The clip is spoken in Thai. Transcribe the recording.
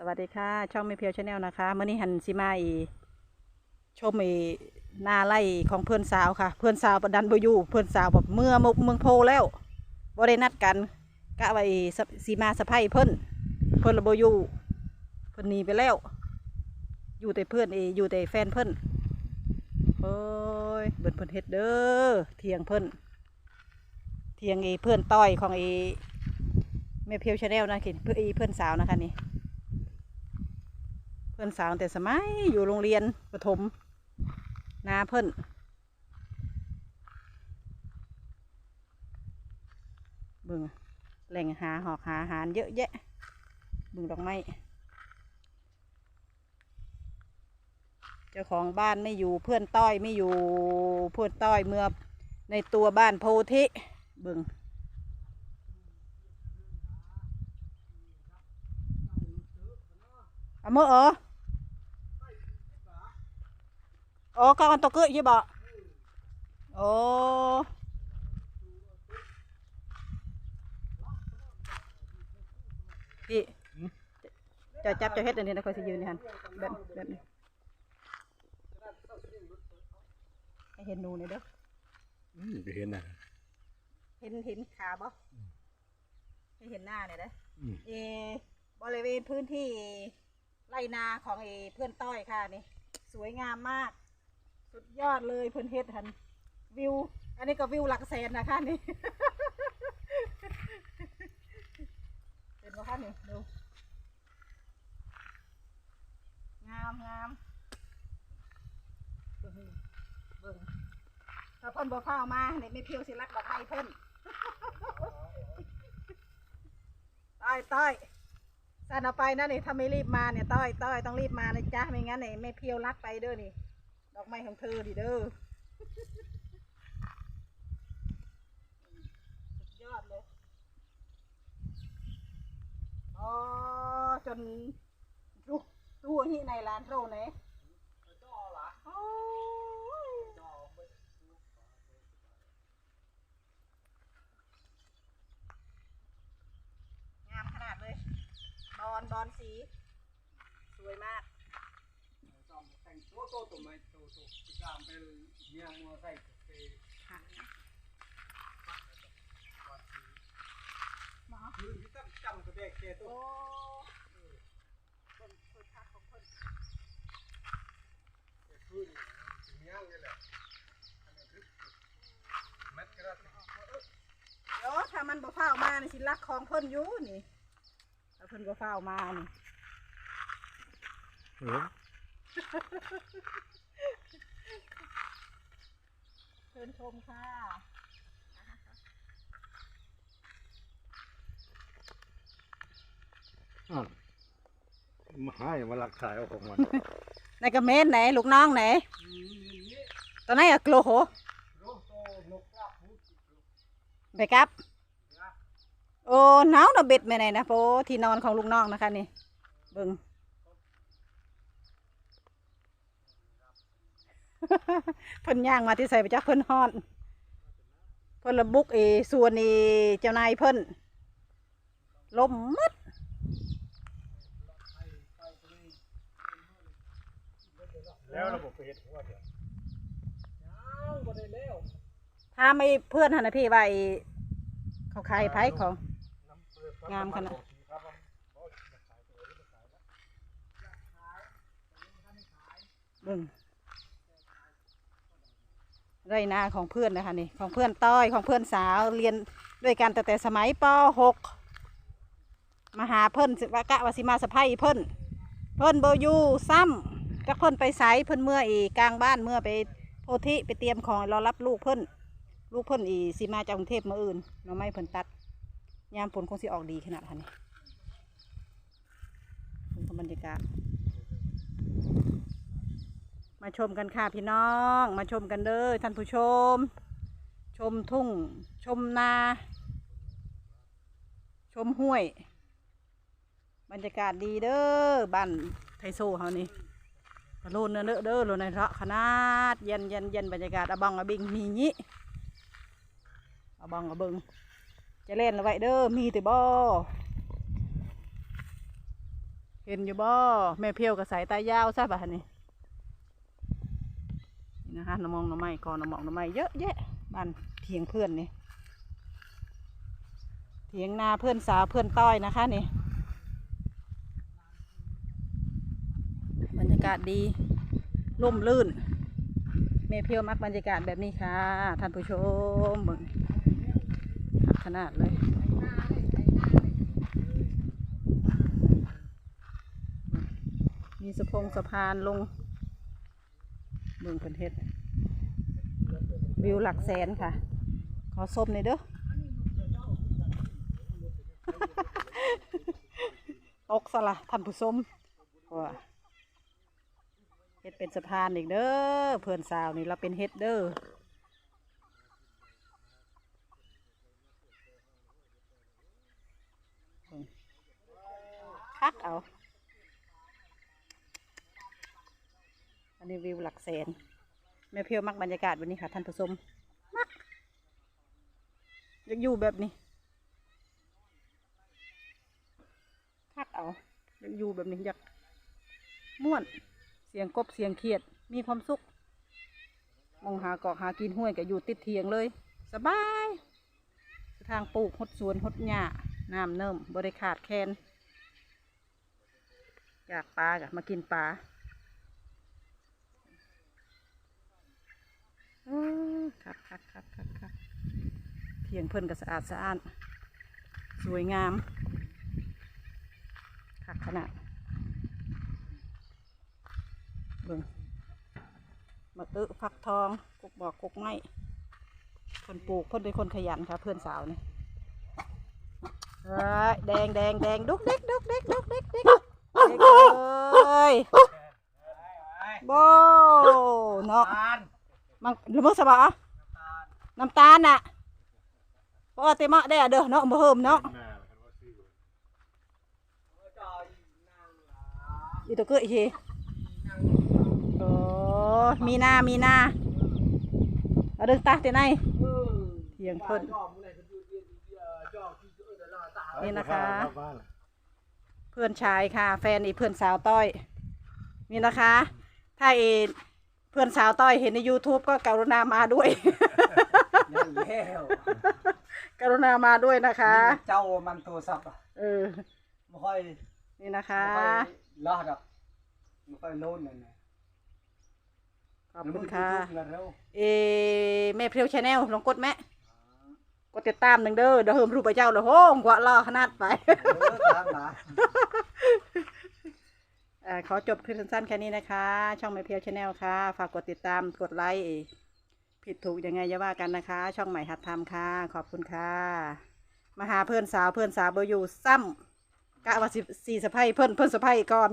สวัสดีค่ะช่องไม่เพียวชาแนลนะคะเมื่อนี้หันซิมาอีชมอีหนาไล่ของเพื่อนสาวค่ะ เพื่อนสาวประดันบอยู่เพื่อนสาวแบบเมื่อมุกเมืองโพแล้วบ่ได้นัดกันกะไว้สะสีมาสะพายเพิ่อนเพิ่อนระบอยู่เพิ่อนหนีไปแล้ว อยู่แต่เพื่อนเออยู่แต่แฟนเพิ่อนโอ้ยเบิ่นเพิ่อนเฮ็ดเด้อเทียงเพิ่อนเทียงเอเพื่อนต้อยของเอแม่เพียวชาแนลนะคิดเพื่อเอเพื่อนสาวนะคะนี่ เพื่อนสาวแต่สมัยอยู่โรงเรียนประถมนาเพิ่นเบิ่งแหล่งหาหอกหาอาหารเยอะแยะเบิ่งดอกไม้เจ้าของบ้านไม่อยู่เพื่อนต้อยไม่อยู่เพื่อนต้อยเมื่อในตัวบ้านโพธิเบิ่งเอามื่อเออ โอ้ก็กันตกเกยใช่บ่โอ้พี่จะจับจะเฮ็ดอันนี้นะคอยสิยืนนี่ฮันแบบแบบนี้ให้เห็นหนูหน่อยเด้ออืมก็เห็นนะเห็นเห็นขาบ่ให้เห็นหน้าหน่อยเด้ออืมเออบริเวณพื้นที่ไรนาของเอเพื่อนต้อยค่ะนี่ สวยงามมาก สุดยอดเลยเพื่อนเฮ็ดหันวิว อันนี้ก็วิวหลักแสนนะคะนี่ เห็นไหมคะนี่ดู งามงามเบิ่งเบิ่งถ้าเพิ่นบ่เข้ามาเนี่ยไม่เพียวสิรักดอกไม้เพิ่นต้อยต้อยสันเอาไปนะนี่ถ้าไม่รีบมาเนี่ยต้อยต้อยต้องรีบมานะจ๊ะไม่งั้นเนี่ยไม่เพียวรักไปเด้อนี่ ดอกไม้ของเธอดิเด้อ สุดยอดเลย อ๋อ จนรู้รู้ที่ในร้านโรไหนโอ้ยงามขนาดเลย บอลบอลสี สวยมาก แต่งตัวโตตัวไม่โตโตกามเป็นเมียมัวใหม มือที่ตั้งจำกระเบกเกตัวโอ้เป็นคนทักของคนพื้นเมียงนี่แหละเม็ดกระเดี๋ยวถ้ามันบ่เฝ้ามานี่สิรักของเพิ่นอยู่นี่ถ้าเพิ่นบ่เฝ้ามานี่เออ เชิ ญชมค่ะอะมาให้มาหลักถ่ายเอาของมันในกระเมนไหนลูกน้องไหนตอนนั้นอะโกลโหโลโตนกกระพูดไปครับโอ้หนาวนะเบ็ดไม่ไหนนะโปที่นอนของลูกน้องนะคะนี่เบิ่ง เพิ่นย่างมาที่ใส่ไปจักเพิ่นฮอนเพิ่นระบุกเอส่วนเอเจ้านายเพิ่นลมมัดแล้วระบบเฮ็ดว่าเดี๋ยวยังบ่ได้แล้วถ้าไม่เพื่อนหันนะพี่ว่าไอ้เขาขายไผ่ของ งามขนาดเบิ่ง ไรนาของเพื่อนนะคะนี่ของเพื่อนต้อยของเพื่อนสาวเรียนด้วยกันแต่แต่สมัยป .6 มาหาเพิ่อนสิว่ากะวสิมาสะพายเพิ่อนเพิ่อนเบยูซ้ำก็เพิ่อนไปไสเพิ่อนเมื่ออีกลางบ้านเมื่อไปโพธิไปเตรียมของรอรับลูกเพิ่อนลูกเพิ่อนอีสิมาจากกรุงเทพมื่ออื่นหน่อไม้เพิ่อนตัดยามฝนคงสิออกดีขนาดค่ะนี่เบิ่งบรรยากาศ มาชมกันค่ะพี่น้อง มาชมกันเด้อท่านผู้ชม ชมทุ่ง ชมนา ชมห้วย บรรยากาศดีเด้อบ้านไทโซเฮานี่กระโลนเนอะเด้อเด้อโลนในเระขนาดเย็นเย็นเย็นบรรยากาศอะบังอะบิงมีงี้อะบังอะเบิงจะเล่นเอาไว้เด้อมีแต่บ่เห็นอยู่บ่แม่เพียวกับสายตายาวใช่ป่ะนี่ นะคะน้ำมองน้ำไม้กอนน้ำมองน้ำไม้เยอะแยะบ้านเถียงเพื่อนนี่เถียงนาเพื่อนสาวเพื่อนต้อยนะคะนี่บรรยากาศดีร่มรื่นแม่เพียวมักบรรยากาศแบบนี้ค่ะท่านผู้ชมเบิ่งขนาดเลยมีสะพงสะพานลง มืองพันเทศวิวหลักแสนค่ะ ขอส้มหน่อยเด้อตกสละท่านผู้ชมว่าเฮ็ดเป็นสะพานอีกเด้อเพื่อนสาวนี่เราเป็นเฮ็ดเด้อคักเอา อั นนี้วิวหลักแสนแม่เพียวมักบรรยากาศวันนี้ค่ะ ท่านผู้ชมมักอยากอยู่แบบนี้คักเอาอยากอยู่แบบนี้อยากม่วน เสียงกบเสียงเขียด มีความสุขมองหาเกาะหากินห้วยก็อยู่ติดเทียงเลย สบายทางปลูกหดสวนหดหญ้าน้ำเนิ่มบริขาดแคนอยากปลากะมากินปลา เออคักคักคักคักคักเพียงเพิ่นก็สะอาดสะอาดสวยงามคักขนาดเบิ่งมะอึฟักทองกุกบอกกุกไม้คนปลูกเพิ่นเป็นคนขยันค่ะเพื่อนสาวนี่เอ้ยแดงแดงแดงดุกเด็กดุกเด็กดุกเด็กเด็กเด็กเอ้ยโบเนาะตาล มันละมึกสบะน้ำตาลน่ะปกติมาได้อะเด้อเนาะบ่เฮิมเนาะอีตัวเกิดอีทีโอ้มีนามีหน้าเอาเดินตาเตไหนเถียงเพิ่นนี่นะคะ เพื่อนชายค่ะ แฟนอีเพื่อนสาวต้อย นี่นะคะ ถ้าเอ พื่อนสาวต้อยเห็นใน YouTube ก็กรุณามาด้วยยังแล้วกรุณามาด้วยนะคะ เจ้ามันโทรศัพท์อะเออ ไม่ค่อยนี่นะคะไม่ค่อยรอดอะไม่ค่อยโลนเลยนะขอบคุณค่ะ แล้วเร็วเอแม่เพรียวชาแนลลองกดแม่กดติดตามหนึ่งเด้อเดี๋ยวเฮิมรูปไปเจ้าเลยโห้งกว่ารอขนาดไป เออตามมาเอ่อ ขอจบคลิปสั้นๆแค่นี้นะคะ ช่องไม่เพียวชาแนลค่ะ ฝากกดติดตามกดไลค์ผิดถูกยังไงอย่าว่ากันนะคะ ช่องใหม่หัดทำค่ะ ขอบคุณค่ะมาหาเพื่อนสาวเพื่อนสาวเบอร์อยู่ซ้ำกะว่าสิสี่สะพ้ยเพื่อนเพื่อนสะพ้ยก่อน